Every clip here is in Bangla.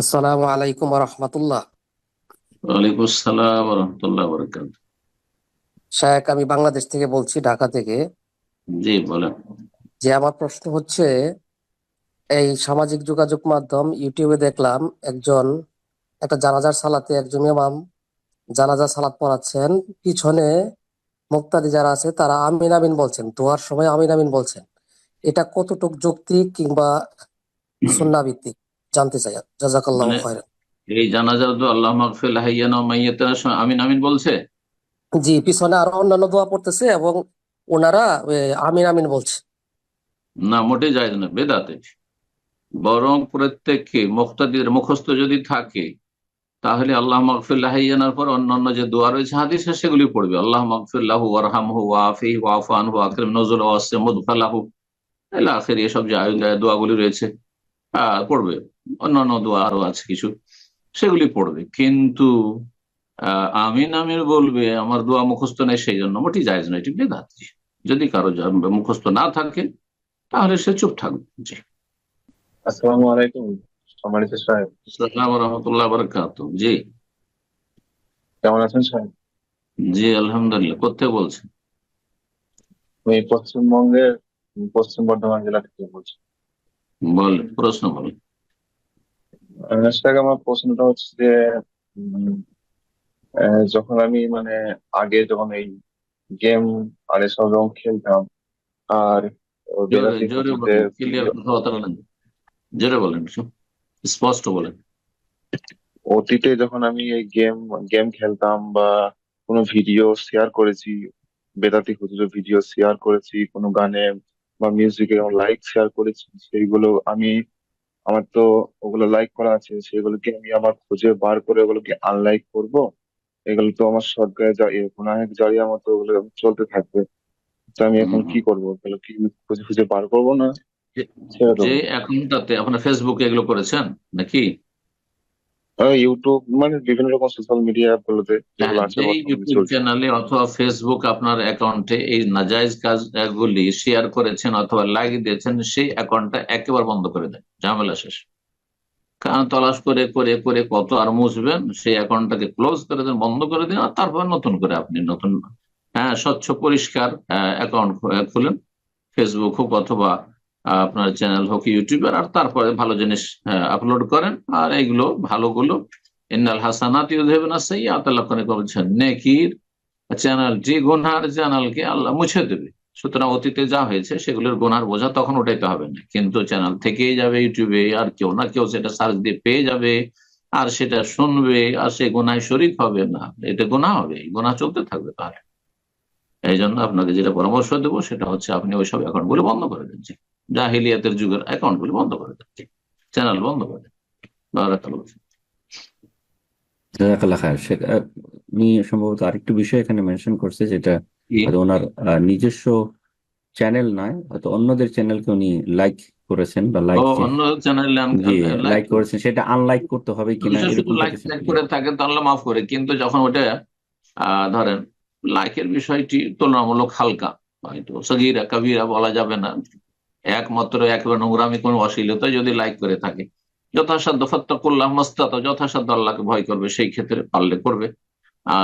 আসসালামু আলাইকুম রহমতুল্লাহ। ওয়ালাইকুম আসসালাম রহমতুল্লাহ বরকাত শায়েক আমি বাংলাদেশ থেকে বলছি ঢাকা থেকে। জি বলেন। যে আমার প্রশ্ন হচ্ছে এই সামাজিক যোগাযোগ মাধ্যম ইউটিউবে দেখলাম একজন একটা জানাজার সালাতে একজন ইমাম জানাজা সালাত পড়াচ্ছেন। পিছনে মুক্তাদি যারা আছে তারা আমিন আমিন বলছেন দোয়ার সময় আমিন আমিন বলছেন। এটা কতটুক যৌক্তিক কিংবা সুন্নাহ ভিত্তিক? জানতে চাই। জাজাকাল্লাহ মানে- খায়রান। এই জানাজা তো আল্লাহ মাগফির আমিন আমিন বলছে? জি পিছনে আরও অন্যান্য দোয়া পড়তেছে এবং ওনারা আমিন আমিন বলছে। না মোটেই যায় না বেদাতে। বরং প্রত্যেককে মুক্তাদির মুখস্থ যদি থাকে তাহলে আল্লাহ মাগফির লাহিয়ানার পর অন্যান্য যে দোয়া রয়েছে হাদিসে সেগুলি পড়বে। আল্লাহ মাগফির লাহু ওয়ারহামহু ওয়াফু আনহু আকরিম নজুল ওয়াসি মুদখালাহু ইলা আখির এসব যে আয়- দোয়াগুলি রয়েছে পড়বে। অন্যান্য দোয়া আরও আছে কিছু। সেগুলি পড়বে। কিন্তু আমিন আমির বলবে আমার দোয়া মুখস্থ নেই সেই জন্য মোটি জায়েজ নয় এটি বেদাত যদি কারও মুখস্থ না থাকে তাহলে সে চুপ থাকবে জি। আসসালামু আলাইকুম সম্মানিত সাহেব। আসসালামু রহমতুল্লাহ বারাকাত জি। কেমন আছেন সাহেব? জি আলহামদুলিল্লাহ। বলছেন? আমি পশ্চিমবঙ্গের পশ্চিম বর্ধমান জেলা থেকে বলছি। বলেন প্রশ্ন বলেন আহ, আমার প্রশ্নটা হচ্ছে যে যখন আমি মানে আগে যখন এই গেম আর এসব যখন খেলতাম আর জোরে বেলাতে জোরে কিছুতে বলেন ক্লিয়ার কথাবার্তা বলেন। জোরে বলেন স্পষ্ট বলেন। অতীতে যখন আমি এই গেম গেম খেলতাম বা কোনো ভিডিও শেয়ার করেছি বেদাতি হুজুরের ভিডিও শেয়ার করেছি কোনো গানে বা মিউজিকে লাইক শেয়ার করেছি সেইগুলো আমি আমার তো ওগুলো লাইক করা আছে সেগুলোকে আমি আবার খুঁজে বার করে ওগুলোকে আনলাইক করব। এগুলো তো আমার সরকারের গুনাহের জারিয়া মতো ওগুলো চলতে থাকবে। তো আমি এখন কি করব? ওগুলো কি খুঁজে খুঁজে বার করব না? যে- এখনটাতে আপনার ফেসবুকে এগুলো করেছেন নাকি? ইউটিউব মানে বিভিন্ন রকম সোশ্যাল মিডিয়া গুলোতে যেগুলো আছে যে বর্তমানে ইউটিউব চ্যানেলে অথবা ফেসবুক আপনার অ্যাকাউন্টে এই নাজায়েজ কাজগুলি শেয়ার করেছেন অথবা লাইক দিয়েছেন সেই অ্যাকাউন্টটা একেবারে বন্ধ করে দেন ঝামেলা শেষ। কারণ তলাশ করে করে করে কত আর মুছবেন সেই অ্যাকাউন্টটাকে ক্লোজ করে দেন বন্ধ করে দিন আর তারপর নতুন করে আপনি নতুন হ্যাঁ স্বচ্ছ পরিষ্কার অ্যাকাউন্ট খুলেন। ফেসবুক হোক অথবা আপনার চ্যানেল হোক ইউটিউবের আর তারপরে ভালো জিনিস আপলোড করেন। আর এইগুলো ভালোগুলো ইন্নাল হাসানাত ইউযহিবুনা সাইয়্যাত, আল্লাহ কোরআনে বলছেন, নেকির চ্যানেলটি গুনহার চ্যানেলকে আল্লাহ মুছে দেবে। সুতরাং অতীতে যা হয়েছে, সেগুলোর গুনহার বোঝা তখন উঠাইতে হবে না। কিন্তু চ্যানেল থেকেই যাবে ইউটিউবে আর কেউ না কেউ সেটা সার্চ দিয়ে পেয়ে যাবে, আর সেটা শুনবে, আর সে গুনায় শরিক হবে না। এটা গুনাহ হবে গুনাহ চলতে থাকবে তাহলে। এই জন্য আপনাকে যেটা পরামর্শ দেবো, সেটা হচ্ছে আপনি ওইসবগুলো বন্ধ করে দিন। জাহিলিয়াতের যুগের অ্যাকাউন্টগুলো বন্ধ করে দিন চ্যানেল বন্ধ করে উনি সম্ভবত আরেকটু বিষয় এখানে মেনশন করছে যেটা ওনার নিজস্ব চ্যানেল নয় হয়তো অন্যদের চ্যানেলকে উনি লাইক করেছেন বা লাইক অন্য চ্যানেলে লাইক করেছেন। সেটা আনলাইক করতে হবে কিনা লাইক করে থাকে তাহলে মাফ করে। কিন্তু যখন ওটা আহ, ধরেন লাইকের বিষয়টি তুলনামূলক হালকা হয়তো সগিরা কবিরা বলা যাবে না। একমাত্র একেবারে নোংরামি কোনো অশ্লীলতা যদি লাইক করে থাকে। যথাসাধ্য ফত্তাকুল্লাহ মস্তাত, যথাসাধ্য আল্লাহকে ভয় করবে, সেই ক্ষেত্রে পারলে করবে।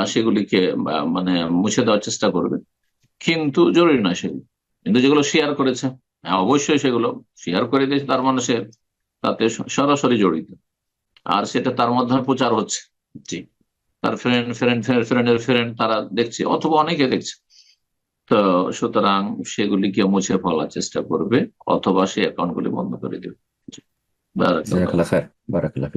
সেগুলিকে মানে মুছে দেওয়ার চেষ্টা করবে। কিন্তু জরুরি নয় সেগুলো। কিন্তু যেগুলো শেয়ার করেছে হ্যাঁ অবশ্যই সেগুলো শেয়ার করে দিয়েছে তার মানে সে তাতে সরাসরি জড়িত। আর সেটা তার মাধ্যমে প্রচার হচ্ছে। জি। তার ফ্রেন্ড ফ্রেন্ড ফ্রেন্ড ফ্রেন্ডের ফ্রেন্ড তারা দেখছে, অথবা অনেকে দেখছে। তো সুতরাং সেগুলিকে মুছে ফেলার চেষ্টা করবে, অথবা সে অ্যাকাউন্ট গুলি বন্ধ করে দেবে। বারাকাল্লাহ। বারাকাল্লাহ